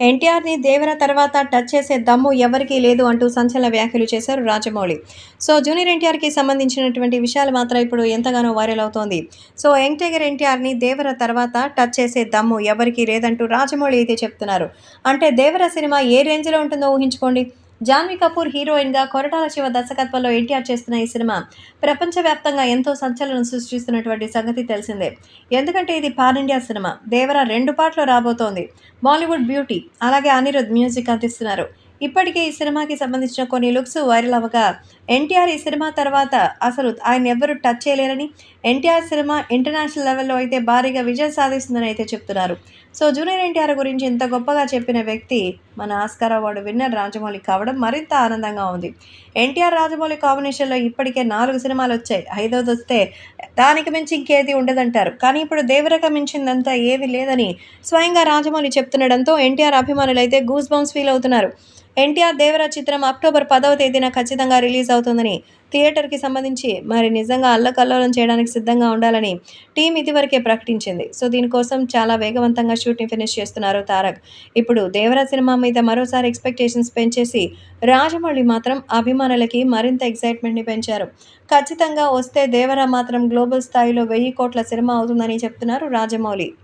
ఎన్టీఆర్ని దేవర తర్వాత టచ్ చేసే దమ్ము ఎవరికీ లేదు అంటూ సంచలన వ్యాఖ్యలు చేశారు రాజమౌళి. సో జూనియర్ ఎన్టీఆర్కి సంబంధించినటువంటి విషయాలు మాత్రం ఇప్పుడు ఎంతగానో వైరల్ అవుతోంది. సో యంగ్ ఎన్టీఆర్ని దేవర తర్వాత టచ్ చేసే దమ్ము ఎవరికీ లేదంటూ రాజమౌళి అయితే చెప్తున్నారు. అంటే దేవర సినిమా ఏ రేంజ్లో ఉంటుందో ఊహించుకోండి. జాన్వీ కపూర్ హీరోయిన్గా కొరటాల శివ దర్శకత్వంలో ఎన్టీఆర్ చేస్తున్న ఈ సినిమా ప్రపంచవ్యాప్తంగా ఎంతో సంచలనం సృష్టిస్తున్నటువంటి సంగతి తెలిసిందే. ఎందుకంటే ఇది పాన్ ఇండియా సినిమా. దేవర రెండు పాటలు రాబోతోంది. బాలీవుడ్ బ్యూటీ అలాగే అనిరుద్ మ్యూజిక్ అందిస్తున్నారు. ఇప్పటికే ఈ సినిమాకి సంబంధించిన కొన్ని లుక్స్ వైరల్ అవ్వగా ఎన్టీఆర్ ఈ సినిమా తర్వాత అసలు ఆయన ఎవ్వరు టచ్ చేయలేరని ఎన్టీఆర్ సినిమా ఇంటర్నేషనల్ లెవెల్లో అయితే భారీగా విజయం సాధిస్తుందని అయితే చెప్తున్నారు. సో జూనియర్ ఎన్టీఆర్ గురించి ఇంత గొప్పగా చెప్పిన వ్యక్తి మన ఆస్కార్ అవార్డు విన్నర్ రాజమౌళి కావడం మరింత ఆనందంగా ఉంది. ఎన్టీఆర్ రాజమౌళి కాంబినేషన్లో ఇప్పటికే నాలుగు సినిమాలు వచ్చాయి. ఐదోది వస్తే దానికి మించి ఇంకేది ఉండదంటారు. కానీ ఇప్పుడు దేవరక మించిందంతా ఏమీ లేదని స్వయంగా రాజమౌళి చెప్తుండడంతో ఎన్టీఆర్ అభిమానులు అయితే గూస్ బౌన్స్ ఫీల్ అవుతున్నారు. ఎన్టీఆర్ దేవర చిత్రం అక్టోబర్ పదవ తేదీన ఖచ్చితంగా రిలీజ్ అవుతుందని థియేటర్కి సంబంధించి మరి నిజంగా అల్లకల్లోలం చేయడానికి సిద్ధంగా ఉండాలని టీం ఇదివరకే ప్రకటించింది. సో దీనికోసం చాలా వేగవంతంగా షూటింగ్ ఫినిష్ చేస్తున్నారు తారక్. ఇప్పుడు దేవర సినిమా మీద మరోసారి ఎక్స్పెక్టేషన్స్ పెంచేసి రాజమౌళి మాత్రం అభిమానులకి మరింత ఎక్సైట్మెంట్ని పెంచారు. ఖచ్చితంగా వస్తే దేవర మాత్రం గ్లోబల్ స్థాయిలో వెయ్యి కోట్ల సినిమా అవుతుందని చెప్తున్నారు రాజమౌళి.